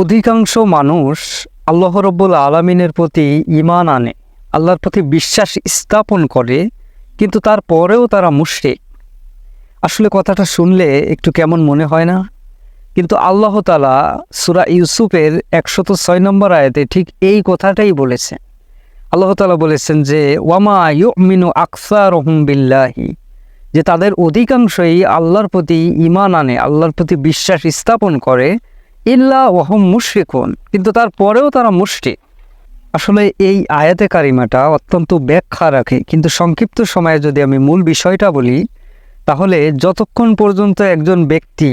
অধিকাংশ মানুষ আল্লাহ রব্বুল আলমিনের প্রতি ইমান আনে, আল্লাহর প্রতি বিশ্বাস স্থাপন করে, কিন্তু তারপরেও তারা মুশরিক। আসলে কথাটা শুনলে একটু কেমন মনে হয় না? কিন্তু আল্লাহ তালা সুরা ইউসুফের একশত ছয় নম্বর আয়াতে ঠিক এই কথাটাই বলেছেন। আল্লাহ তালা বলেছেন যে, ওয়ামা ইউমিনু রহম বিল্লাহি যে তাদের অধিকাংশই আল্লাহর প্রতি ইমান আনে, আল্লাহর প্রতি বিশ্বাস স্থাপন করে ইল্লা ওহম মুশরিকুন, কিন্তু তারপরেও তারা মুশরিক। আসলে এই আয়াতে কারিমাটা অত্যন্ত ব্যাখ্যা রাখে, কিন্তু সংক্ষিপ্ত সময়ে যদি আমি মূল বিষয়টা বলি, তাহলে যতক্ষণ পর্যন্ত একজন ব্যক্তি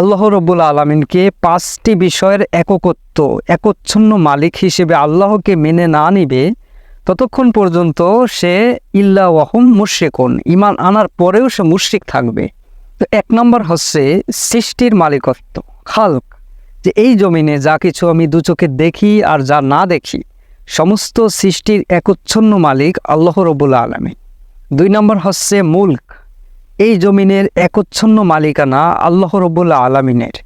আল্লাহ রব্বুল আলমিনকে পাঁচটি বিষয়ের এককত্ব, একচ্ছন্ন মালিক হিসেবে আল্লাহকে মেনে না নিবে, ততক্ষণ পর্যন্ত সে ইল্লা ওয়াহম মুশ্রিকুন ইমান আনার পরেও সে মুশ্রিক থাকবে। তো এক নম্বর হচ্ছে সৃষ্টির মালিকত্ব। খালক, যে এই জমিনে যা কিছু আমি দু চোখে দেখি আর যা না দেখি, সমস্ত সৃষ্টির একচ্ছন্ন মালিক আল্লাহ রবুল আলমী দুই নম্বর হচ্ছে মুল্ক, এই জমিনের একচ্ছন্ন মালিকানা আল্লাহ রবুল্লা আলমিনের।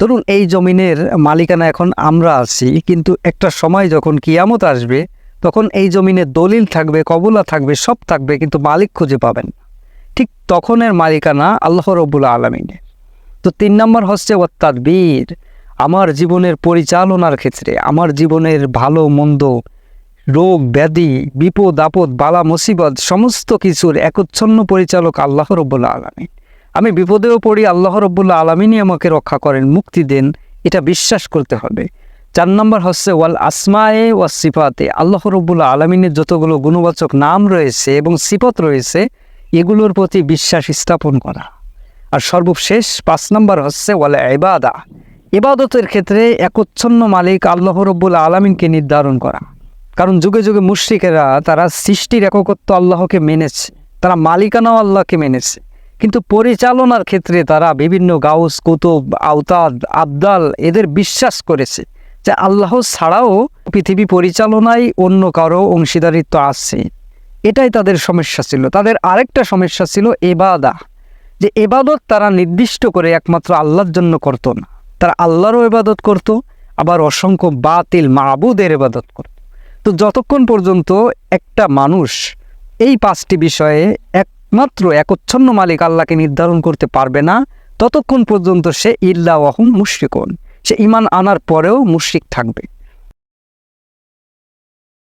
ধরুন এই জমিনের মালিকানা এখন আমরা আছি, কিন্তু একটা সময় যখন কিয়ামত আসবে, তখন এই জমিনে দলিল থাকবে, কবলা থাকবে, সব থাকবে, কিন্তু মালিক খুঁজে পাবেন ঠিক তখনের মালিকানা আল্লাহ রবুল্লা আলমিনের। তো তিন নম্বর হচ্ছে বীর আমার জীবনের পরিচালনার ক্ষেত্রে, আমার জীবনের ভালো, মন্দ, রোগ, ব্যাধি, বিপদ, আপদ, বালা, মুসিবত, সমস্ত কিছুর একচ্ছন্ন পরিচালক আল্লাহ রব্বুল্লা আলমিন। আমি বিপদেও পড়ি, আল্লাহ রব্বুল্লা আলমিনই আমাকে রক্ষা করেন, মুক্তি দেন, এটা বিশ্বাস করতে হবে। চার নম্বর হচ্ছে ওয়াল আসমায়ে ওয়া সিফাতে। আল্লাহ রব্বুল্লা আলমিনের যতগুলো গুণবাচক নাম রয়েছে এবং সিফত রয়েছে, এগুলোর প্রতি বিশ্বাস স্থাপন করা। আর সর্বশেষ পাঁচ নম্বর হচ্ছে, ওয়ালে এবাদা ইবাদতের ক্ষেত্রে একচ্ছন্ন মালিক আল্লাহ রব্বুল আলমিনকে নির্ধারণ করা। কারণ যুগে যুগে মুশ্রিকেরা, তারা সৃষ্টির এককত্ব আল্লাহকে মেনেছে, তারা মালিকানাও আল্লাহকে মেনেছে। কিন্তু পরিচালনার ক্ষেত্রে তারা বিভিন্ন গাউস, কুতুব, আওতাদ, আবদাল এদের বিশ্বাস করেছে যে আল্লাহ ছাড়াও পৃথিবী পরিচালনায় অন্য কারও অংশীদারিত্ব আছে। এটাই তাদের সমস্যা ছিল। তাদের আরেকটা সমস্যা ছিল এবাদা যে এবাদত তারা নির্দিষ্ট করে একমাত্র আল্লাহর জন্য করতো না। তারা আল্লাহরও এবাদত করত, আবার অসংখ্য বাতিল মাবুদের এবাদত করত। তো যতক্ষণ পর্যন্ত একটা মানুষ এই পাঁচটি বিষয়ে একমাত্র একচ্ছন্ন মালিক আল্লাহকে নির্ধারণ করতে পারবে না, ততক্ষণ পর্যন্ত সে ইল্লা ওয়াহুম মুশরিকুন। সে ইমান আনার পরেও মুশরিক থাকবে।